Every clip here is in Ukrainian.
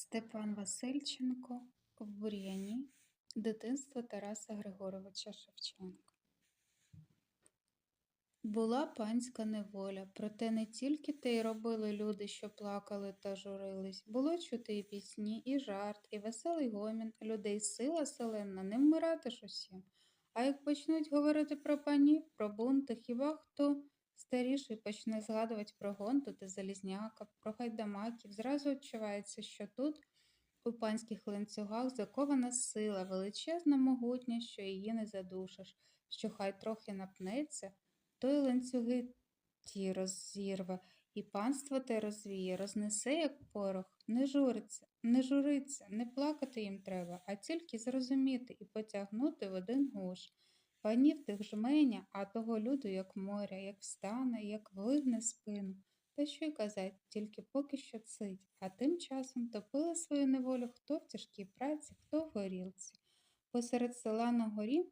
Степан Васильченко в бур'яні. Дитинство Тараса Григоровича Шевченка. Була панська неволя, проте не тільки те й робили люди, що плакали та журились. Було чути і пісні, і жарт, і веселий гомін, людей сила селена, не вмирати ж усім. А як почнуть говорити про панів, про бунти, хіба хто старіший почне згадувати про гонту та залізняка, про гайдамаків, зразу відчувається, що тут, у панських ланцюгах, закована сила, величезна могутня, що її не задушиш, що хай трохи напнеться, то й ланцюги ті розірве, і панство те розвіє, рознесе, як порох, не журиться, не журиться, не плакати їм треба, а тільки зрозуміти і потягнути в один гуш. Панів тих жменя, а того люду, як моря, як встане, як вигне спину. Та що й казать, тільки поки що цить, а тим часом топили свою неволю хто в тяжкій праці, хто в горілці. Посеред села на горі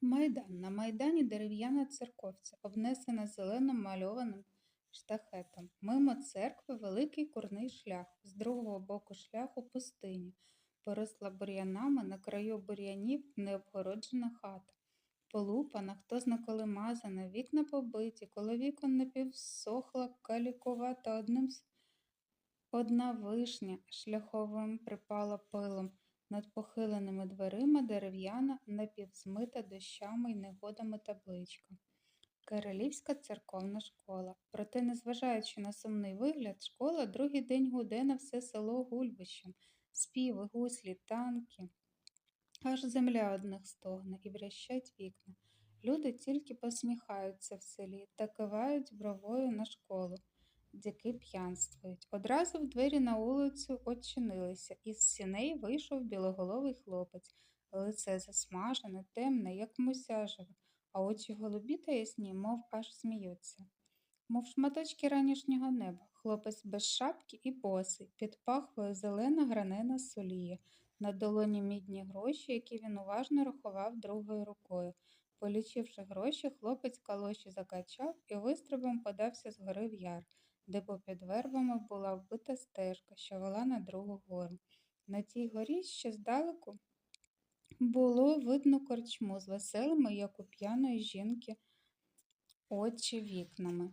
майдан. На майдані дерев'яна церковця, обнесена зеленим мальованим штахетом. Мимо церкви великий курний шлях, з другого боку шляху пустині, поросла бур'янами, на краю бур'янів необгороджена хата. Полупана, хто зна коли мазана, вікна побиті, коло вікон напівсохла калікувата одним одна вишня шляховим припала пилом. Над похиленими дверима дерев'яна, напівзмита дощами й негодами табличка. Кирилівська церковна школа. Проте, незважаючи на сумний вигляд, школа другий день гуде на все село гульбищем. Співи, гуслі, танки. Аж земля одних стогне і брящать вікна. Люди тільки посміхаються в селі та кивають бровою на школу. Дяки п'янствують. Одразу в двері на вулицю очинилися, із сіней вийшов білоголовий хлопець, лице засмажене, темне, як мусяжеве, а очі голубі та ясні, мов аж сміються. Мов шматочки ранішнього неба, хлопець без шапки і босий, під пахвою зелена гранена соліє, на долоні мідні гроші, які він уважно рахував другою рукою. Полічивши гроші, хлопець калоші закачав і вистрибом подався з гори в яр, де попід вербами була вбита стежка, що вела на другу гору. На тій горі ще здалеку було видно корчму з веселими, як у п'яної жінки, очі вікнами.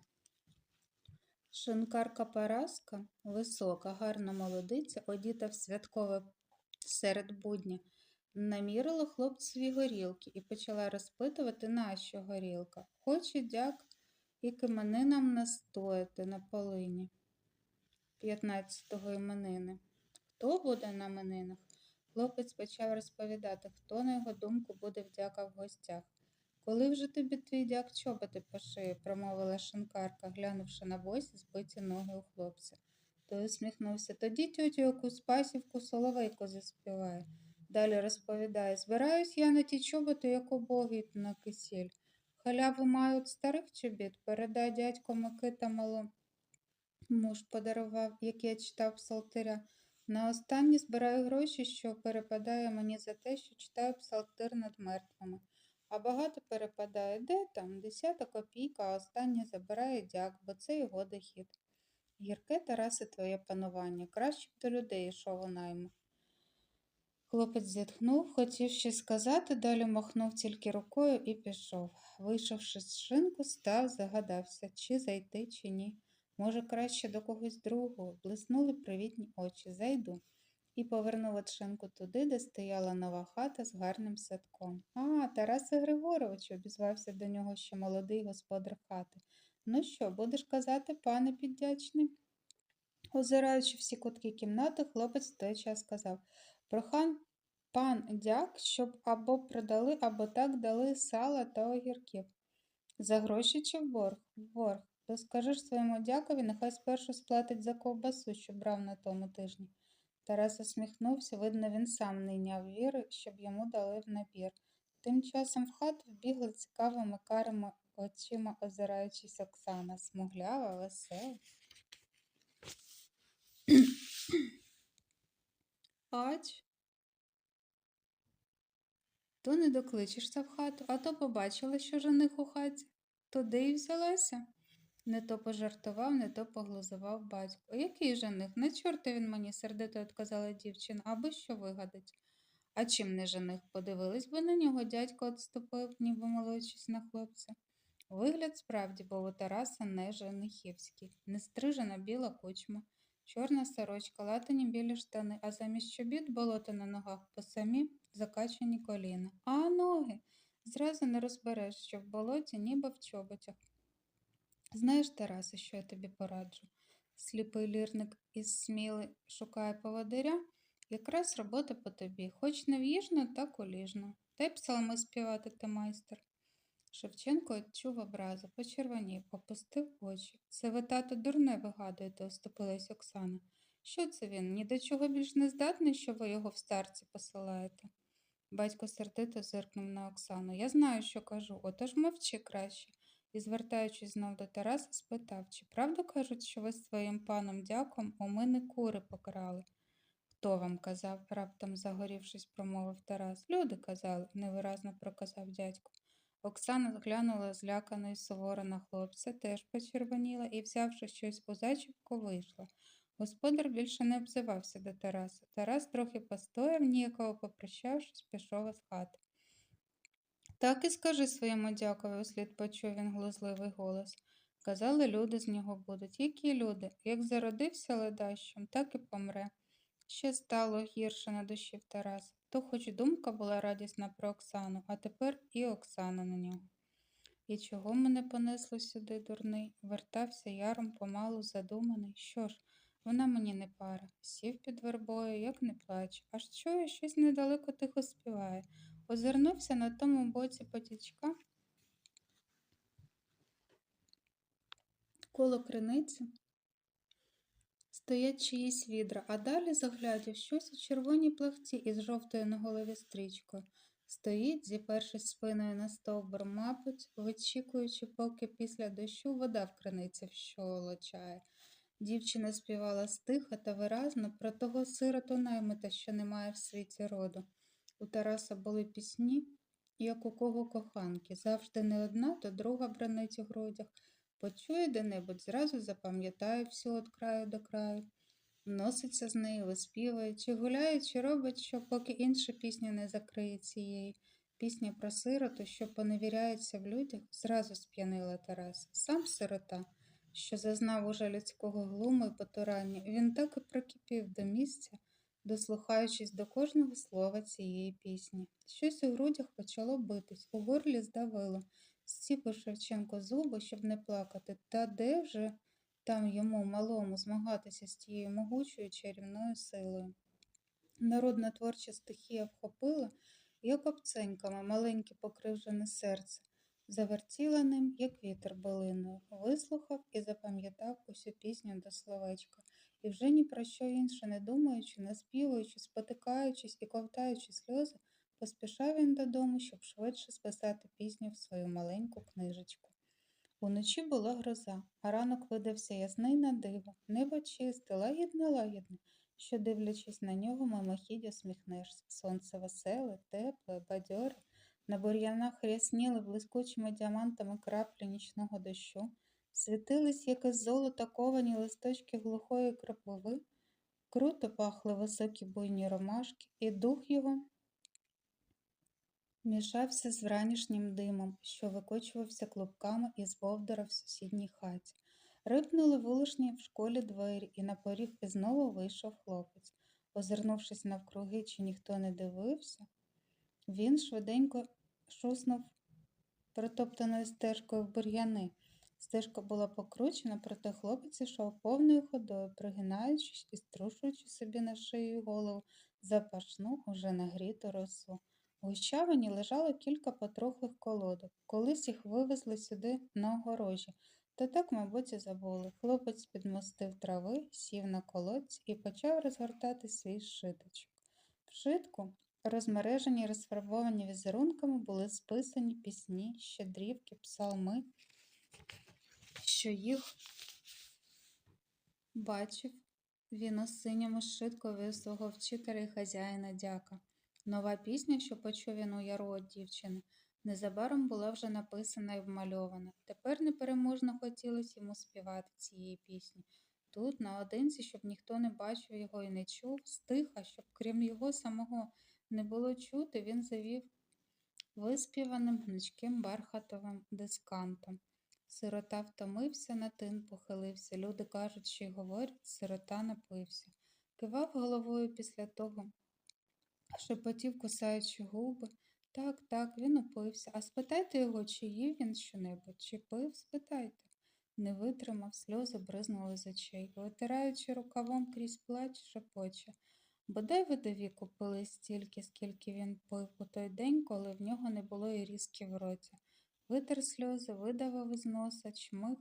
Шинкарка Параска, висока, гарна молодиця, одіта в святкове серед будня, намірила хлопцеві горілки і почала розпитувати, нащо горілка. Хоче дяк і кименинам настояти на полині 15-го іменини. Хто буде на іменинах? Хлопець почав розповідати, хто, на його думку, буде вдяка в гостях. Коли вже тобі твій дяк чоботи по шиї, промовила шинкарка, глянувши на босі збиті ноги у хлопця. Той усміхнувся. Тоді тьотю яку спасівку соловейко заспіває. Далі розповідає, збираюсь я на ті чоботи, як убогий на кисіль. Халяву мають старих чобіт, передай дядько Микита мало. Муж подарував, як я читав псалтиря. На останні збираю гроші, що перепадає мені за те, що читаю псалтир над мертвими. А багато перепадає де там, десята копійка, а останнє забирає дяк, бо це його дохід. Гірке Тарасе твоє панування, краще б до людей йшов у найму. Хлопець зітхнув, хотів щось сказати, далі махнув тільки рукою і пішов. Вийшовши з шинку, став, загадався, чи зайти, чи ні. Може, краще до когось другого. Блиснули привітні очі. Зайду. І повернув от шинку туди, де стояла нова хата з гарним садком. А, Тарасе Григорович, обізвався до нього ще молодий господар хати. Ну що, будеш казати, пане піддячний? Озираючи всі кутки кімнати, хлопець в той час сказав Прохан пан дяк, щоб або продали, або так дали сала та огірків. За гроші чи в борг? В борг. То скажеш своєму дякові, нехай спершу сплатить за ковбасу, що брав на тому тижні. Тарас усміхнувся, видно, він сам не йняв віри, щоб йому дали в набір. Тим часом в хату вбігла цікавими карими очима, озираючись Оксана, смуглява, весела. Ач. То не докличешся в хату, а то побачила, що жених у хаті. Туди й взялася. Не то пожартував, не то поглузував батько. Який жених? Не чорти він мені, сердито відказала дівчина, аби що вигадать. А чим не жених? Подивились би на нього, дядько отступив, ніби молодшись на хлопця. Вигляд справді був у Тараса не женихівський. Нестрижена біла кучма, чорна сорочка, латані білі штани, а замість чобіт болото на ногах по самі закачані коліна. А ноги? Зразу не розбереш, що в болоті, ніби в чоботях. Знаєш, Тарасе, що я тобі пораджу? Сліпий лірник із сміли шукає поводиря. Якраз робота по тобі, хоч не в'їжно, так уліжно. Та й псалми співати ти майстер. Шевченко відчув образу, почервонів, опустив очі. Це ви, тато, дурне вигадуєте, оступилась Оксана. Що це він? Ні до чого більш не здатний, що ви його в старці посилаєте? Батько сердито зиркнув на Оксану. Я знаю, що кажу, отож мовчи краще. І, звертаючись знов до Тараса, спитав, чи правду кажуть, що ви з своїм паном дяком у мене кури покрали? Хто вам казав? раптом загорівшись, промовив Тарас. Люди казали, невиразно проказав дядько. Оксана глянула злякано і суворо на хлопця, теж почервоніла і, взявши щось у зачіпку, вийшла. Господар більше не обзивався до Тараса. Тарас трохи постояв, ніяково попрощавшись, пішов із хати. Так і скажи своєму дякові, услід почув він глузливий голос. Казали, люди з нього будуть. Які люди? Як зародився ледащем, так і помре. Ще стало гірше на душі в Тараса. То хоч думка була радісна про Оксану, а тепер і Оксана на нього. І чого мене понесло сюди, дурний? Вертався яром помалу задуманий. Що ж, вона мені не пара. Сів під вербою, як не плаче, аж чує, щось недалеко тихо співає. Озирнувся на тому боці потічка коло криниці. Стоять чиїсь відра, а далі заглядів щось у червоній плахті із жовтою на голові стрічкою. Стоїть, зіпершись спиною на стовбур, мабуть, вичікуючи, поки після дощу вода в криниці вщолочає. Дівчина співала стиха та виразно про того сироту наймита, що немає в світі роду. У Тараса були пісні, як у кого коханки, завжди не одна, то друга бранить у грудях. Почує де-небудь, зразу запам'ятає всю від краю до краю, носиться з нею, виспівує, чи гуляє, чи робить, що поки інша пісня не закриє цієї. Пісня про сироту, що поневіряється в людях, зразу сп'янила Тараса. Сам сирота, що зазнав уже людського глуму і потурання, він так і прикипів до місця, дослухаючись до кожного слова цієї пісні. Щось у грудях почало битись, у горлі здавило. Стіпив Шевченко зуби, щоб не плакати, та де вже там йому малому змагатися з тією могучою чарівною силою. Народна творча стихія вхопила, як обценьками, маленьке покривжене серце, завертіла ним, як вітер билиною, вислухав і запам'ятав усю пісню до словечка, і вже ні про що інше не думаючи, наспівуючи, спотикаючись і ковтаючи сльози, Поспішав він додому, щоб швидше списати пісню в свою маленьку книжечку. Уночі була гроза, а ранок видався ясний на диво, небо чисте, лагідне лагідне, що, дивлячись на нього, мимохідь усміхнешся. Сонце веселе, тепле, бадьоре, на бур'янах рясніли блискучими діамантами краплі нічного дощу, світились, як із золота ковані листочки глухої кропиви, круто пахли високі буйні ромашки, і дух його мішався з вранішнім димом, що викочувався клубками із вовдора в сусідній хаті. Рипнули вулишні в школі двері, і на поріг знову вийшов хлопець. Озирнувшись навкруги, чи ніхто не дивився, він швиденько шуснув протоптаною стежкою в бур'яни. Стежка була покручена, проте хлопець ішов повною ходою, пригинаючись і струшуючи собі на шию голову запашну, уже нагріту росу. У Гущавині лежало кілька потрохлих колодок. Колись їх вивезли сюди на огорожі, та так, мабуть, і забули. Хлопець підмостив трави, сів на колодці і почав розгортати свій шиточок. В шитку, розмережені, розфарбовані візерунками, були списані пісні, щедрівки, псалми, що їх бачив він у синьому шиткові свого вчителя і хазяїна дяка. Нова пісня, що почув він у яру від дівчини, Незабаром була вже написана і вмальована. Тепер непереможно хотілося йому співати цієї пісні. Тут, наодинці, щоб ніхто не бачив його і не чув, стиха, щоб крім його самого не було чути, він завів виспіваним гнучким бархатовим дискантом. Сирота втомився, на тин похилився. Люди кажуть, що й говорять, сирота напився. Кивав головою після того, шепотів, кусаючи губи. Так, так, він упився. А спитайте його, чи їв він щонебудь, чи пив, спитайте. Не витримав, сльози бризнули з очей, витираючи рукавом крізь плач, шепоче. Бодай ви до віку пили стільки, скільки він пив у той день, коли в нього не було і різки в роті. Витер сльози, видавив із носа, чмих,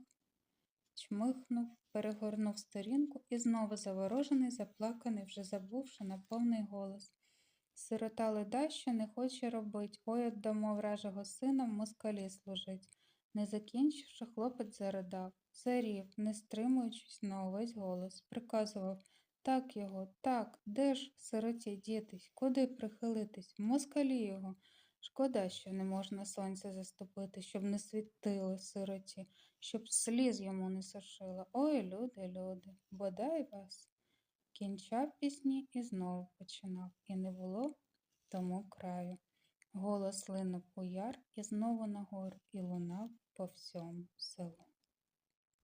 чмихнув, перегорнув сторінку і знову заворожений, заплаканий, вже забувши на повний голос. Сирота леда, що не хоче робить, ой отдамо вражого сина в москалі служить. Не закінчивши, хлопець заридав, зарів, не стримуючись на увесь голос, приказував так його, так, де ж сироті дітись, куди прихилитись, в москалі його. Шкода, що не можна сонця заступити, щоб не світило сироті, щоб сліз йому не сушило. Ой, люди, люди, бодай вас. Кінчав пісні і знову починав, і не було тому краю. Голос линув у яр і знову нагору, і лунав по всьому селу.